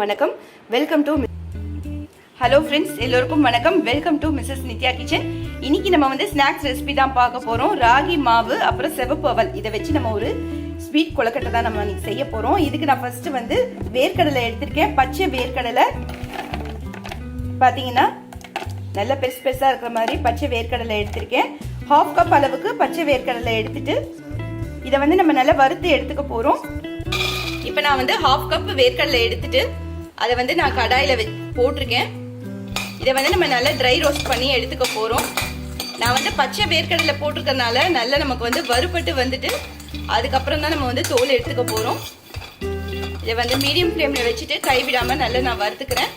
வணக்கம். Welcome to hello friends எல்லோருக்கும் வணக்கம். Welcome to Mrs Nithya kitchen இன்னைக்கு நம்ம வந்து ஸ்நாக்ஸ் ரெசிபி தான் பார்க்க போறோம். ராகி மாவு அப்புறம் செவப்பு அவல். இதை வச்சு நம்ம ஒரு ஸ்வீட் கொலக்கட்டை தான் நம்ம இன்னைக்கு செய்ய போறோம். இதுக்கு நான் ஃபர்ஸ்ட் வந்து வேர்க்கடலை எடுத்திருக்கேன். பச்சை வேர்க்கடலை. பார்த்தீங்கன்னா நல்ல பெருசு பெருசாக இருக்கிற மாதிரி பச்சை வேர்க்கடலை எடுத்திருக்கேன். ஹாஃப் கப் அளவுக்கு பச்சை வேர்க்கடலை எடுத்துட்டு இதை வந்து நம்ம நல்லா வறுத்து எடுத்துக்க போகிறோம் இப்போ நான் வந்து ஹாஃப் கப் வேர்க்கடலை எடுத்துட்டு அதை வந்து நான் கடாயில் வெ போட்டிருக்கேன். இதை வந்து நம்ம நல்லா ட்ரை ரோஸ்ட் பண்ணி எடுத்துக்க போகிறோம் நான் வந்து பச்சை வேர்க்கடலை போட்டிருக்கறனால நல்லா நமக்கு வந்து வறுபட்டு வந்துட்டு அதுக்கப்புறம் தான் நம்ம வந்து தோல் எடுத்துக்க போகிறோம் இதை வந்து மீடியம் ஃப்ளேமில் வச்சுட்டு கைவிடாமல் நல்லா நான் வறுத்துக்கிறேன்.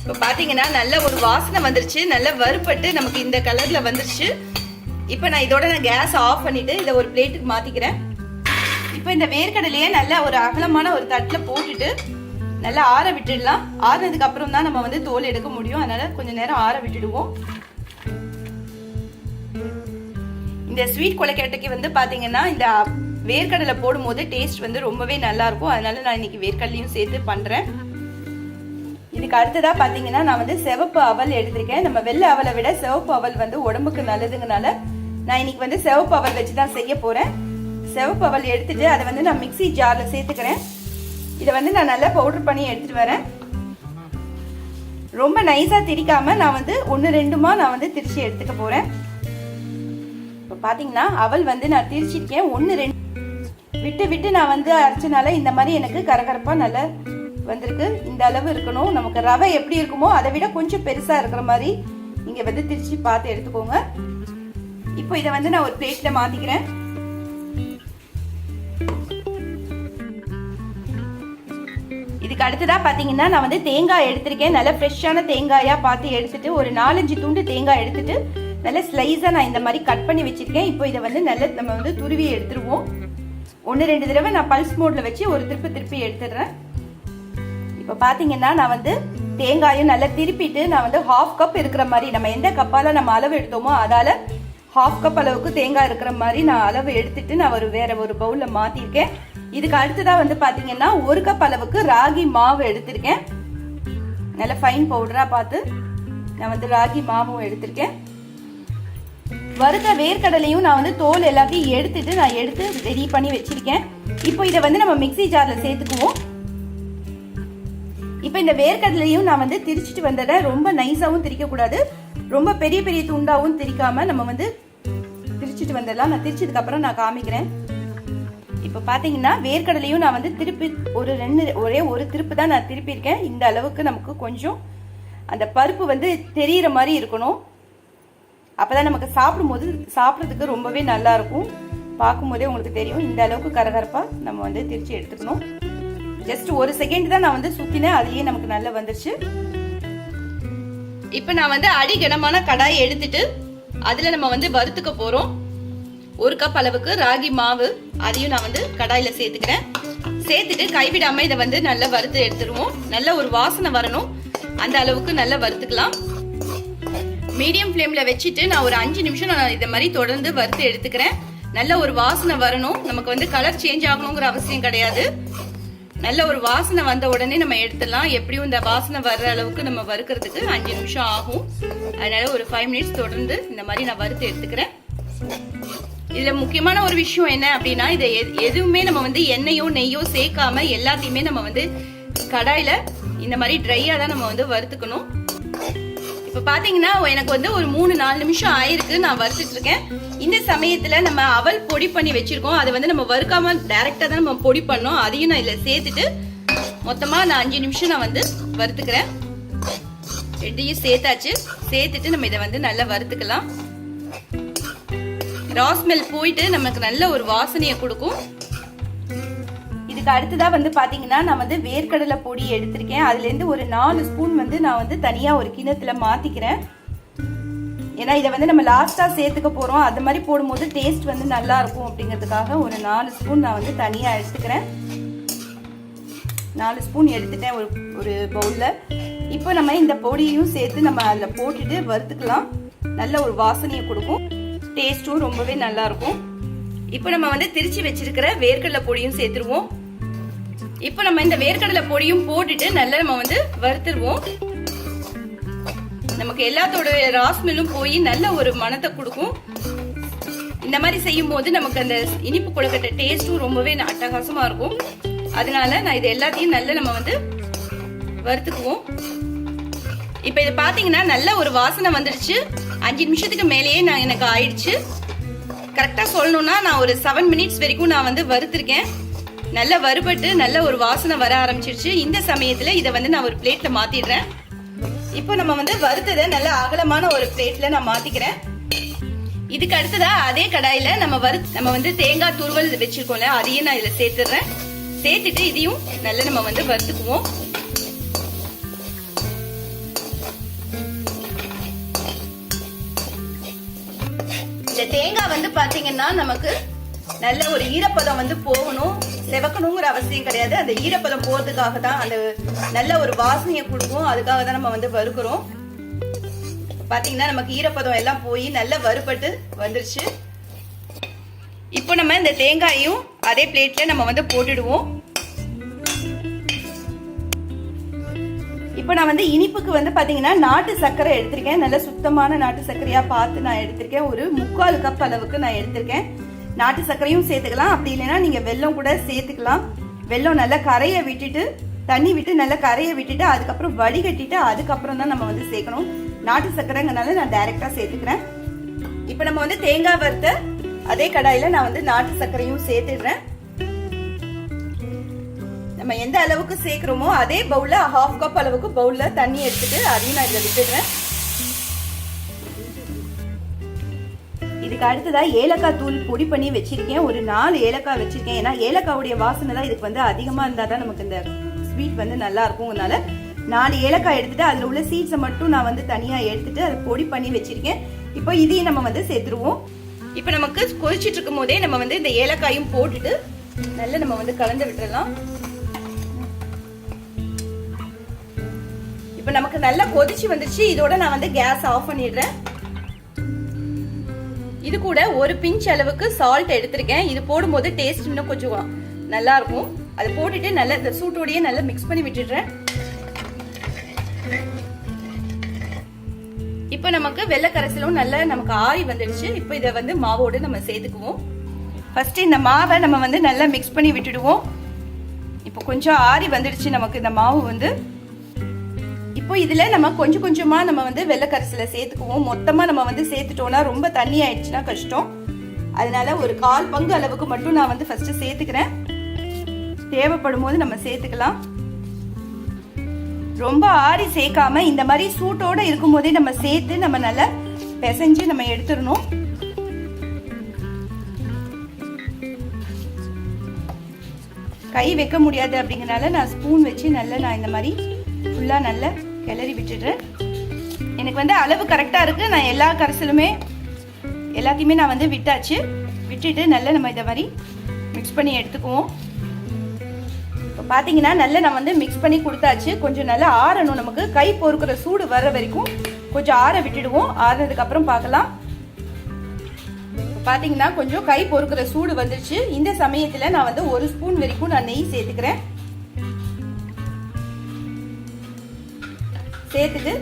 இப்போ பார்த்தீங்கன்னா நல்ல ஒரு வாசனை வந்துருச்சு. நல்லா வறுபட்டு நமக்கு இந்த கலரில் வந்துருச்சு. இப்போ நான் இதோட நான் கேஸ் ஆஃப் பண்ணிவிட்டு இதை ஒரு பிளேட்டுக்கு மாற்றிக்கிறேன் இப்போ இந்த வேர்க்கடலையே நல்லா ஒரு அகலமான ஒரு தட்டில் போட்டுட்டு நல்லா ஆற விட்டுடலாம். ஆறினதுக்கு அப்புறம் தான் நம்ம வந்து தோல் எடுக்க முடியும். அதனால கொஞ்சம் நேரம் ஆற விட்டுடுவோம். இந்த ஸ்வீட் கொலைக்கட்டைக்கு வந்து பாத்தீங்கன்னா இந்த வேர்க்கடலை போடும்போது டேஸ்ட் வந்து ரொம்பவே நல்லா இருக்கும். அதனால நான் இன்னைக்கு வேர்க்கடலையும் சேர்த்து பண்றேன். இதுக்கு அடுத்ததா பாத்தீங்கன்னா நான் வந்து சிவப்பு அவல் எடுத்திருக்கேன். நம்ம வெள்ளை அவலை விட சிவப்பு அவல் வந்து உடம்புக்கு நல்லதுங்கனால நான் இன்னைக்கு வந்து சிவப்பு அவல் வச்சு தான் செய்ய போறேன். சிவப்பு அவல் எடுத்துட்டு அதை வந்து நான் மிக்சி ஜார்ல சேர்த்துக்கிறேன். இதை வந்து நான் நல்லா பவுடர் பண்ணி எடுத்துகிட்டு வரேன். ரொம்ப நைஸாக திரிக்காமல் நான் வந்து ஒன்று ரெண்டுமா நான் வந்து திரிச்சு எடுத்துக்க போகிறேன் இப்போ பார்த்தீங்கன்னா அவள் வந்து நான் திரிச்சிருக்கேன். ஒன்று ரெண்டு விட்டு விட்டு நான் வந்து அரைச்சனால இந்த மாதிரி எனக்கு கரகரப்பாக நல்லா வந்திருக்கு. இந்த அளவு இருக்கணும். நமக்கு ரவை எப்படி இருக்குமோ அதை விட கொஞ்சம் பெருசாக இருக்கிற மாதிரி நீங்கள் வந்து திரிச்சு பார்த்து எடுத்துக்கோங்க. இப்போ இதை வந்து நான் ஒரு பிளேட்டில் மாற்றிக்கிறேன் இதுக்கு அடுத்ததாக பார்த்தீங்கன்னா நான் வந்து தேங்காய் எடுத்திருக்கேன். நல்ல ஃப்ரெஷ்ஷான தேங்காயாக பார்த்து எடுத்துட்டு ஒரு நாலஞ்சு துண்டு தேங்காய் எடுத்துட்டு நல்ல ஸ்லைஸாக நான் இந்த மாதிரி கட் பண்ணி வச்சிருக்கேன். இப்போ இதை வந்து நல்ல நம்ம வந்து துருவி எடுத்துருவோம். ஒன்று ரெண்டு தடவை நான் பல்ஸ் மோடில் வச்சு ஒரு திருப்பி திருப்பி எடுத்துடுறேன். இப்போ பார்த்தீங்கன்னா நான் வந்து தேங்காயும் நல்லா திருப்பிட்டு நான் வந்து ஹாஃப் கப் இருக்கிற மாதிரி நம்ம எந்த கப்பால் நம்ம அளவு எடுத்தோமோ அதால் ஹாஃப் கப் அளவுக்கு தேங்காய் இருக்கிற மாதிரி நான் அளவு எடுத்துட்டு நான் ஒரு வேற ஒரு பவுலில் மாற்றிருக்கேன் இதுக்கு அடுத்ததா வந்து பாத்தீங்கன்னா ஒரு கப் அளவுக்கு ராகி மாவு எடுத்திருக்கேன். நல்ல ஃபைன் பவுடரா பார்த்து நான் வந்து ராகி மாவும் எடுத்திருக்கேன். வறுத்த வேர்க்கடலையும் நான் வந்து தோல் எல்லாத்தையும் எடுத்துட்டு நான் எடுத்து ரெடி பண்ணி வச்சிருக்கேன். இப்போ இதை வந்து நம்ம மிக்சி ஜார்ல சேர்த்துக்குவோம். இப்போ இந்த வேர்க்கடலையும் நான் வந்து திரிச்சிட்டு வந்துடுறேன் ரொம்ப நைஸாவும் திரிக்கக்கூடாது. ரொம்ப பெரிய பெரிய துண்டாவும் திரிக்காம நம்ம வந்து திரிச்சிட்டு வந்துடலாம் நான் திரிச்சதுக்கு அப்புறம் நான் காமிக்கிறேன். இப்போ பார்த்தீங்கன்னா வேர்க்கடலையும் நான் வந்து திருப்பி ஒரு ரெண்டு ஒரே ஒரு திருப்பு தான் நான் திருப்பியிருக்கேன். இந்த அளவுக்கு நமக்கு கொஞ்சம் அந்த பருப்பு வந்து தெரியிற மாதிரி இருக்கணும். அப்பதான் நமக்கு சாப்பிடும்போது சாப்பிட்றதுக்கு ரொம்பவே நல்லா இருக்கும். பார்க்கும்போதே உங்களுக்கு தெரியும். இந்த அளவுக்கு கரகரப்பாக நம்ம வந்து திரிச்சு எடுத்துக்கணும். ஜஸ்ட் ஒரு செகண்ட் தான் நான் வந்து சுற்றினேன் அதையே நமக்கு நல்லா வந்துருச்சு. இப்போ நான் வந்து அடிகனமான கடாயை எடுத்துட்டு அதில் நம்ம வந்து வறுத்துக்க போகிறோம் ஒரு கப் அளவுக்கு ராகி மாவு. அதையும் நான் வந்து கடாயில சேர்த்துக்கிறேன். சேர்த்துட்டு கைவிடாம இதை வந்து நல்லா வறுத்து எடுத்துருவோம். நல்ல ஒரு வாசனை வரணும். அந்த அளவுக்கு நல்லா வறுத்துக்கலாம். மீடியம் ஃப்ளேம்ல வச்சுட்டு நான் ஒரு அஞ்சு நிமிஷம் நான் இதை மாதிரி தொடர்ந்து வறுத்து எடுத்துக்கிறேன். நல்ல ஒரு வாசனை வரணும். நமக்கு வந்து கலர் சேஞ்ச் ஆகணுங்கிற அவசியம் கிடையாது. நல்ல ஒரு வாசனை வந்த உடனே நம்ம எடுத்துடலாம். எப்படியும் இந்த வாசனை வர்ற அளவுக்கு நம்ம வறுக்கிறதுக்கு அஞ்சு நிமிஷம் ஆகும். அதனால ஒரு ஃபைவ் மினிட்ஸ் தொடர்ந்து இந்த மாதிரி நான் வறுத்து எடுத்துக்கிறேன். இதுல முக்கியமான ஒரு விஷயம் என்ன அப்படின்னா இதை எது- எதுவுமே நம்ம வந்து எண்ணெயோ நெய்யோ சேர்க்காம எல்லாத்தையுமே நம்ம வந்து கடாயில இந்த மாதிரி ட்ரையா தான் நம்ம வந்து வறுத்துக்கணும். இப்ப பாத்தீங்கன்னா எனக்கு வந்து ஒரு மூணு நாலு நிமிஷம் ஆயிருக்கு நான் வறுத்துட்டு இருக்கேன். இந்த சமயத்துல நம்ம அவல் பொடி பண்ணி வச்சிருக்கோம். அதை வந்து நம்ம வறுக்காம டைரக்டா தான் நம்ம பொடி பண்ணோம். அதையும் நான் இதுல சேர்த்துட்டு மொத்தமா நான் அஞ்சு நிமிஷம் நான் வந்து வறுத்துக்கிறேன். ரெண்டையும் சேர்த்தாச்சு. சேர்த்துட்டு நம்ம இதை வந்து நல்லா வறுத்துக்கலாம். ராஸ்மெல் போயிட்டு நமக்கு நல்ல ஒரு வாசனையை கொடுக்கும். இதுக்கு அடுத்ததாக வந்து பார்த்தீங்கன்னா நான் வந்து வேர்க்கடலை பொடி எடுத்திருக்கேன். அதுலேருந்து ஒரு நாலு ஸ்பூன் வந்து நான் வந்து தனியாக ஒரு கிணத்துல மாற்றிக்கிறேன் ஏன்னா இதை வந்து நம்ம லாஸ்ட்டாக சேர்த்துக்க போகிறோம் அது மாதிரி போடும்போது டேஸ்ட் வந்து நல்லா இருக்கும் அப்படிங்கிறதுக்காக ஒரு நாலு ஸ்பூன் நான் வந்து தனியாக எடுத்துக்கிறேன். நாலு ஸ்பூன் எடுத்துட்டேன் ஒரு ஒரு பவுலில் இப்போ நம்ம இந்த பொடியையும் சேர்த்து நம்ம அதில் போட்டுட்டு வறுத்துக்கலாம். நல்ல ஒரு வாசனையை கொடுக்கும். டேஸ்ட்டும் ரொம்பவே நல்லா இருக்கும் இப்போ நம்ம வந்து திருச்சி வச்சிருக்கிற வேர்க்கடலை பொடியும் சேர்த்துருவோம். இப்போ நம்ம இந்த வேர்க்கடலை பொடியும் போட்டுட்டு நல்லா நம்ம வந்து வறுத்துருவோம். நமக்கு எல்லாத்தோட ராஸ்மெல்லும் போய் நல்ல ஒரு மனத்தை கொடுக்கும். இந்த மாதிரி செய்யும் போது நமக்கு அந்த இனிப்பு கொழுக்கட்டை டேஸ்ட்டும் ரொம்பவே அட்டகாசமா இருக்கும். அதனால நான் இது எல்லாத்தையும் நல்லா நம்ம வந்து வறுத்துக்குவோம். இப்போ இது பாத்தீங்கன்னா நல்ல ஒரு வாசனை வந்துடுச்சு. அஞ்சு நிமிஷத்துக்கு மேலேயே நான் எனக்கு ஆயிடுச்சு. கரெக்டாக சொல்லணும்னா நான் ஒரு செவன் மினிட்ஸ் வரைக்கும் நான் வந்து வறுத்துருக்கேன். நல்லா வறுபட்டு நல்ல ஒரு வாசனை வர ஆரம்பிச்சிருச்சு. இந்த சமயத்தில் இதை வந்து நான் ஒரு பிளேட்டில் மாற்றிடுறேன் இப்போ நம்ம வந்து வறுத்ததை நல்ல அகலமான ஒரு பிளேட்டில் நான் மாற்றிக்கிறேன் இதுக்கு அடுத்ததாக அதே கடாயில் நம்ம வறு நம்ம வந்து தேங்காய் துருவல் வச்சுருக்கோம்ல அதையும் நான் இதில் சேர்த்துடுறேன். சேர்த்துட்டு இதையும் நல்லா நம்ம வந்து வறுத்துக்குவோம். வந்து பாத்தீங்கன்னா நமக்கு நல்ல ஒரு ஈரப்பதம் வந்து போகணும். செவக்கணுங்கிற அவசியம் கிடையாது. அந்த ஈரப்பதம் போறதுக்காக தான் அந்த நல்ல ஒரு வாசனையை கொடுக்கும். அதுக்காக தான் நம்ம வந்து வறுக்கிறோம். பாத்தீங்கன்னா நமக்கு ஈரப்பதம் எல்லாம் போய் நல்லா வறுபட்டு வந்துருச்சு. இப்போ நம்ம இந்த தேங்காயும் அதே பிளேட்ல நம்ம வந்து போட்டுடுவோம். இப்போ நான் வந்து இனிப்புக்கு வந்து பார்த்தீங்கன்னா நாட்டு சர்க்கரை எடுத்திருக்கேன். நல்ல சுத்தமான நாட்டு சர்க்கரையாக பார்த்து நான் எடுத்திருக்கேன். ஒரு முக்கால் கப் அளவுக்கு நான் எடுத்திருக்கேன். நாட்டு சர்க்கரையும் சேர்த்துக்கலாம். அப்படி இல்லைன்னா நீங்கள் வெல்லம் கூட சேர்த்துக்கலாம். வெல்லம் நல்லா கரையை விட்டுட்டு தண்ணி விட்டு நல்லா கரையை விட்டுட்டு அதுக்கப்புறம் வடிகட்டிட்டு அதுக்கப்புறம் தான் நம்ம வந்து சேர்க்கணும். நாட்டு சர்க்கரைங்கிறனால நான் டைரெக்டாக சேர்த்துக்கிறேன். இப்போ நம்ம வந்து தேங்காய் வறுத்த அதே கடாயில் நான் வந்து நாட்டு சர்க்கரையும் சேர்த்துடுறேன். நம்ம எந்த அளவுக்கு சேர்க்குறோமோ அதே பவுலில் ஹாஃப் கப் அளவுக்கு பவுலில் தண்ணி எடுத்துட்டு அதையும் நான் இதில் விட்டுடுறேன். இதுக்கு அடுத்ததாக ஏலக்காய் தூள் பொடி பண்ணி வச்சிருக்கேன். ஒரு நாலு ஏலக்காய் வச்சிருக்கேன். ஏன்னா ஏலக்காவுடைய வாசனை தான் இதுக்கு வந்து அதிகமாக இருந்தால் தான் நமக்கு இந்த ஸ்வீட் வந்து நல்லா இருக்கும்னால நாலு ஏலக்காய் எடுத்துட்டு அதில் உள்ள சீட்ஸை மட்டும் நான் வந்து தனியாக எடுத்துட்டு அதை பொடி பண்ணி வச்சிருக்கேன். இப்போ இதையும் நம்ம வந்து சேர்த்துருவோம். இப்போ நமக்கு கொதிச்சிட்டு இருக்கும் போதே நம்ம வந்து இந்த ஏலக்காயும் போட்டுட்டு நல்லா நம்ம வந்து கலந்து விட்டுறலாம். இப்போ நமக்கு நல்லா கொதிச்சு வந்துச்சு. இதோட நான் வந்து கேஸ் ஆஃப் பண்ணிடுறேன். இது கூட ஒரு பிஞ்ச் அளவுக்கு சால்ட் எடுத்திருக்கேன். இது போடும்போது டேஸ்ட் இன்னும் கொஞ்சம் நல்லா இருக்கும் அது போட்டுட்டு நல்லா இந்த சூட்டோடயே நல்லா மிக்ஸ் பண்ணி விட்டுடுறேன். இப்போ நமக்கு வெள்ளை கரைசலும் நல்லா நமக்கு ஆறி வந்துடுச்சு. இப்போ இதை வந்து மாவோடு நம்ம சேர்த்துக்குவோம். ஃபர்ஸ்ட் இந்த மாவை நம்ம வந்து நல்லா மிக்ஸ் பண்ணி விட்டுடுவோம். இப்போ கொஞ்சம் ஆறி வந்துடுச்சு நமக்கு இந்த மாவு வந்து. இப்போ இதில் நம்ம கொஞ்சம் கொஞ்சமாக நம்ம வந்து வெள்ளக்கரிசில சேர்த்துக்குவோம். மொத்தமாக நம்ம வந்து சேர்த்துட்டோம்னா ரொம்ப தண்ணி ஆயிடுச்சுன்னா கஷ்டம். அதனால ஒரு கால் பங்கு அளவுக்கு மட்டும் நான் வந்து ஃபஸ்ட்டு சேர்த்துக்கிறேன். தேவைப்படும் போது நம்ம சேர்த்துக்கலாம். ரொம்ப ஆறி சேர்க்காம இந்த மாதிரி சூட்டோட இருக்கும் போதே நம்ம சேர்த்து நம்ம நல்லா பிசைஞ்சு நம்ம எடுத்துடணும். கை வைக்க முடியாது அப்படிங்கறனால நான் ஸ்பூன் வச்சு நல்லா நான் இந்த மாதிரி ஃபுல்லாக நல்லா கிளறி விட்டுடுறேன் எனக்கு வந்து அளவு கரெக்டாக இருக்குது நான் எல்லா கரைசலுமே எல்லாத்தையுமே நான் வந்து விட்டாச்சு. விட்டுட்டு நல்லா நம்ம இதை மாதிரி மிக்ஸ் பண்ணி எடுத்துக்குவோம். இப்போ பார்த்தீங்கன்னா நல்லா நான் வந்து மிக்ஸ் பண்ணி கொடுத்தாச்சு. கொஞ்சம் நல்லா ஆறணும் நமக்கு. கை பொறுக்கிற சூடு வர்ற வரைக்கும் கொஞ்சம் ஆற விட்டுடுவோம். ஆறுனதுக்கப்புறம் பார்க்கலாம். பார்த்தீங்கன்னா கொஞ்சம் கை பொறுக்கிற சூடு வந்துருச்சு. இந்த சமயத்தில் நான் வந்து ஒரு ஸ்பூன் வரைக்கும் நான் நெய் சேர்த்துக்கிறேன். சேர்த்துட்டு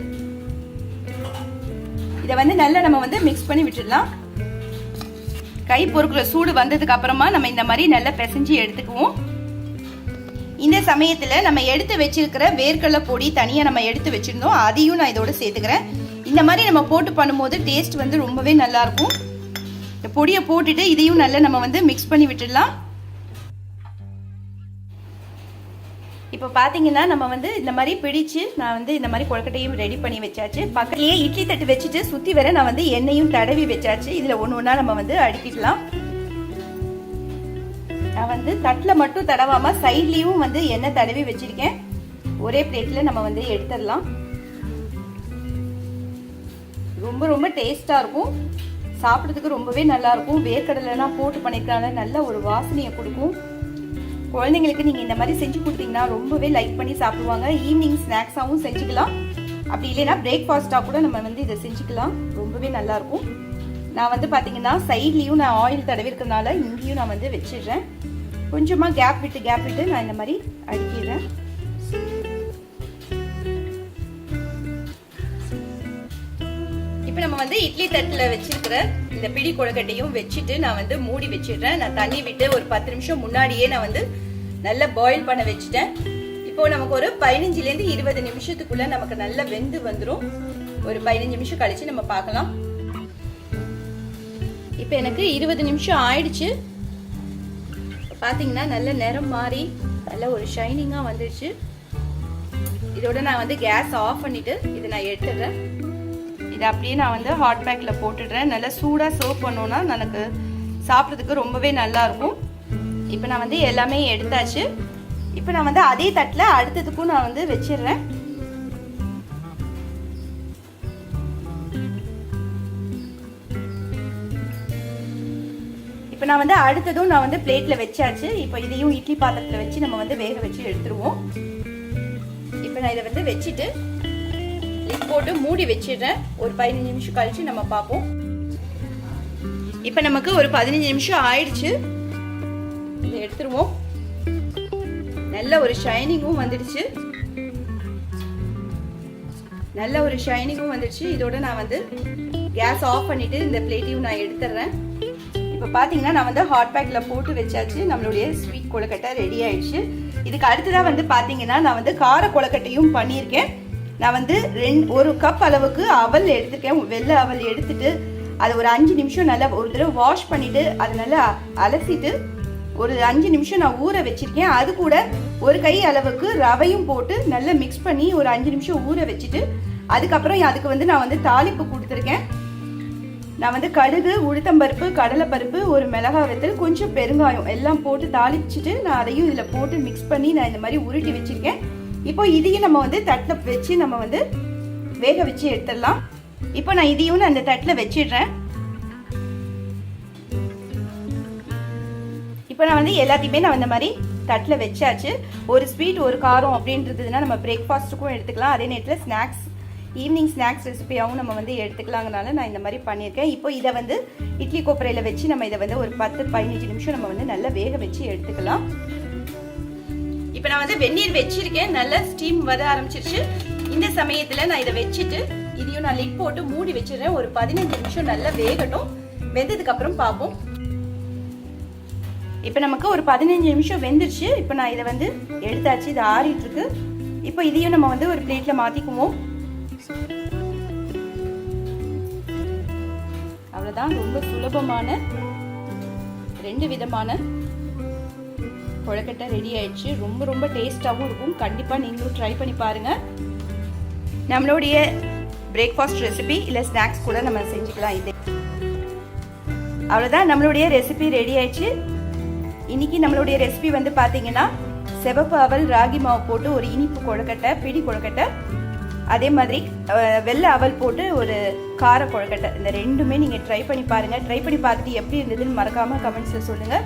இதை வந்து நல்லா நம்ம வந்து மிக்ஸ் பண்ணி விட்டுடலாம். கை பொறுக்கிற சூடு வந்ததுக்கு அப்புறமா நம்ம இந்த மாதிரி நல்லா பிசைஞ்சு எடுத்துக்குவோம். இந்த சமயத்தில் நம்ம எடுத்து வச்சிருக்கிற வேர்க்கடலை பொடி தனியாக நம்ம எடுத்து வச்சிருந்தோம் அதையும் நான் இதோட சேர்த்துக்கிறேன். இந்த மாதிரி நம்ம போட்டு பண்ணும்போது டேஸ்ட் வந்து ரொம்பவே நல்லாயிருக்கும் இந்த பொடியை போட்டுட்டு இதையும் நல்லா நம்ம வந்து மிக்ஸ் பண்ணி விட்டுடலாம். பார்த்தீங்கன்னா நம்ம வந்து இந்த மாதிரி பிடிச்சு நான் வந்து இந்த மாதிரி கொழுக்கட்டையும் ரெடி பண்ணி வச்சாச்சு. பக்கத்துலேயே இட்லி தட்டு வச்சுட்டு சுற்றி வர நான் வந்து எண்ணெயும் தடவி வச்சாச்சு. இதில் ஒன்று ஒன்றா நம்ம வந்து அடுக்கிக்கலாம். நான் வந்து தட்டில் மட்டும் தடவாமல் சைட்லேயும் வந்து எண்ணெய் தடவி வச்சுருக்கேன். ஒரே பிளேட்டில் நம்ம வந்து எடுத்துடலாம். ரொம்ப ரொம்ப டேஸ்ட்டாக இருக்கும். சாப்பிட்றதுக்கு ரொம்பவே நல்லாயிருக்கும் வேர்க்கடலைலாம் போட்டு பண்ணியிருக்காங்க நல்ல ஒரு வாசனையை கொடுக்கும். குழந்தைங்களுக்கு நீங்கள் இந்த மாதிரி செஞ்சு கொடுத்தீங்கன்னா ரொம்பவே லைக் பண்ணி சாப்பிடுவாங்க. ஈவினிங் ஸ்நாக்ஸாகவும் செஞ்சுக்கலாம். அப்படி இல்லைன்னா பிரேக்ஃபாஸ்ட்டாக கூட நம்ம வந்து இதை செஞ்சுக்கலாம். ரொம்பவே நல்லாயிருக்கும் நான் வந்து பார்த்தீங்கன்னா சைட்லேயும் நான் ஆயில் தடவிருக்கனால இங்கேயும் நான் வந்து வச்சிடுறேன். கொஞ்சமாக கேப் விட்டு கேப் விட்டு நான் இந்த மாதிரி அடிக்கிறேன் இப்போ நம்ம வந்து இட்லி தட்டில் வச்சிருக்கிற இந்த பிடி கொழுக்கட்டையும் வச்சுட்டு நான் வந்து மூடி வச்சிடுறேன். நான் தண்ணி விட்டு ஒரு பத்து நிமிஷம் முன்னாடியே நான் வந்து நல்லா பாயில் பண்ண வச்சுட்டேன். இப்போ நமக்கு ஒரு பதினஞ்சுலேருந்து இருபது நிமிஷத்துக்குள்ள நமக்கு நல்லா வெந்து வந்துடும் ஒரு பதினஞ்சு நிமிஷம் கழிச்சு நம்ம பார்க்கலாம். இப்போ எனக்கு இருபது நிமிஷம் ஆயிடுச்சு. பார்த்தீங்கன்னா நல்ல நிறம் மாறி நல்ல ஒரு ஷைனிங்காக வந்துடுச்சு. இதோட நான் வந்து கேஸ் ஆஃப் பண்ணிட்டு இதை நான் எடுத்துடுறேன். இதை அப்படியே நான் வந்து ஹாட் பேக்கில் போட்டுடுறேன். நல்லா சூடாக சர்வ் பண்ணோன்னா எனக்கு சாப்பிட்றதுக்கு ரொம்பவே நல்லாயிருக்கும் இப்போ நான் வந்து எல்லாமே எடுத்தாச்சு. இப்போ நான் வந்து அதே தட்டில் அடுத்ததுக்கும் நான் வந்து வச்சிடுறேன். இப்போ நான் வந்து அடுத்ததும் நான் வந்து பிளேட்டில் வச்சாச்சு. இப்போ இதையும் இட்லி பாத்திரத்தில் வச்சு நம்ம வந்து வேக வச்சு எடுத்துருவோம். இப்போ நான் இதை வந்து வச்சுட்டு போட்டு மூடி வச்சிடுறேன். ஒரு பதினஞ்சு நிமிஷம் கழிச்சு நம்ம பார்ப்போம். இப்போ நமக்கு ஒரு பதினஞ்சு நிமிஷம் ஆயிடுச்சு. இதை எடுத்துருவோம். நல்ல ஒரு ஷைனிங்கும் வந்துடுச்சு. நல்ல ஒரு ஷைனிங்கும் வந்துடுச்சு. இதோட நான் வந்து கேஸ் ஆஃப் பண்ணிட்டு இந்த பிளேட்டையும் நான் எடுத்துடுறேன். இப்போ பார்த்தீங்கன்னா நான் வந்து ஹாட் பேக்கில் போட்டு வச்சாச்சு. நம்மளுடைய ஸ்வீட் கொழுக்கட்டை ரெடி ஆயிடுச்சு. இதுக்கு அடுத்ததாக வந்து பார்த்தீங்கன்னா நான் வந்து கார கொழுக்கட்டையும் பண்ணியிருக்கேன். நான் வந்து ரெண்டு ஒரு கப் அளவுக்கு அவல் எடுத்துருக்கேன். வெள்ளை அவல் எடுத்துட்டு அதை ஒரு அஞ்சு நிமிஷம் நல்லா ஒரு தடவை வாஷ் பண்ணிவிட்டு அதை நல்லா அலசிட்டு ஒரு அஞ்சு நிமிஷம் நான் ஊற வச்சுருக்கேன். அது கூட ஒரு கை அளவுக்கு ரவையும் போட்டு நல்லா மிக்ஸ் பண்ணி ஒரு அஞ்சு நிமிஷம் ஊற வச்சுட்டு அதுக்கப்புறம் அதுக்கு வந்து நான் வந்து தாளிப்பு கொடுத்துருக்கேன். நான் வந்து கடுகு உளுத்தம்பருப்பு கடலைப்பருப்பு ஒரு மிளகாய் வத்தல் கொஞ்சம் பெருங்காயம் எல்லாம் போட்டு தாளிச்சிட்டு நான் அதையும் இதில் போட்டு மிக்ஸ் பண்ணி நான் இந்த மாதிரி உருட்டி வச்சுருக்கேன். இப்போ இதையும் நம்ம வந்து தட்டில் வச்சு நம்ம வந்து வேக வச்சு எடுத்துடலாம். இப்போ நான் இதையும் நான் அந்த தட்டில் வச்சிடுறேன். இப்போ நான் வந்து எல்லாத்தையுமே நான் இந்த மாதிரி தட்டில் வச்சாச்சு. ஒரு ஸ்வீட் ஒரு காரம் அப்படின்றதுனா நம்ம பிரேக்ஃபாஸ்ட்டுக்கும் எடுத்துக்கலாம். அதே நேரத்தில் ஸ்நாக்ஸ் ஈவினிங் ஸ்நாக்ஸ் ரெசிபியாகவும் நம்ம வந்து எடுத்துக்கலாங்கனால நான் இந்த மாதிரி பண்ணியிருக்கேன். இப்போ இதை வந்து இட்லி கொப்பரையில் வச்சு நம்ம இதை வந்து ஒரு பத்து பதினஞ்சு நிமிஷம் நம்ம வந்து நல்லா வேக வச்சு எடுத்துக்கலாம். இப்போ நான் வந்து வெந்நீர் வச்சிருக்கேன். நல்லா ஸ்டீம் வர ஆரம்பிச்சிருச்சு. இந்த சமயத்தில் நான் இதை வச்சுட்டு இதையும் நான் லிட் போட்டு மூடி வச்சிடுறேன். ஒரு பதினஞ்சு நிமிஷம் நல்லா வேகட்டும். வெந்ததுக்கு அப்புறம் பார்ப்போம். இப்போ நமக்கு ஒரு பதினஞ்சு நிமிஷம் வெந்துருச்சு. இப்போ நான் இதை வந்து எடுத்தாச்சு. இது ஆறிட்டு இருக்கு இப்போ இதையும் நம்ம வந்து ஒரு பிளேட்ல மாத்திக்குவோம். அவ்வளோதான் ரொம்ப சுலபமான ரெண்டு விதமான கொழக்கட்டை ரெடி ஆயிடுச்சு. ரொம்ப ரொம்ப டேஸ்ட்டாகவும் இருக்கும். கண்டிப்பாக நீங்களும் ட்ரை பண்ணி பாருங்கள் நம்மளுடைய பிரேக்ஃபாஸ்ட் ரெசிபி இல்லை ஸ்நாக்ஸ் கூட நம்ம செஞ்சுக்கலாம் இது. அவ்வளோதான் நம்மளுடைய ரெசிபி ரெடி ஆயிடுச்சு. இன்னைக்கு நம்மளுடைய ரெசிபி வந்து பார்த்தீங்கன்னா செவப்பு அவல் ராகி மாவு போட்டு ஒரு இனிப்பு கொழுக்கட்டை பிடி கொழுக்கட்டை. அதே மாதிரி வெள்ளை அவல் போட்டு ஒரு கார கொழுக்கட்டை. இந்த ரெண்டுமே நீங்கள் ட்ரை பண்ணி பாருங்கள் ட்ரை பண்ணி பார்த்துட்டு எப்படி இருந்ததுன்னு மறக்காமல் கமெண்ட்ஸில் சொல்லுங்கள்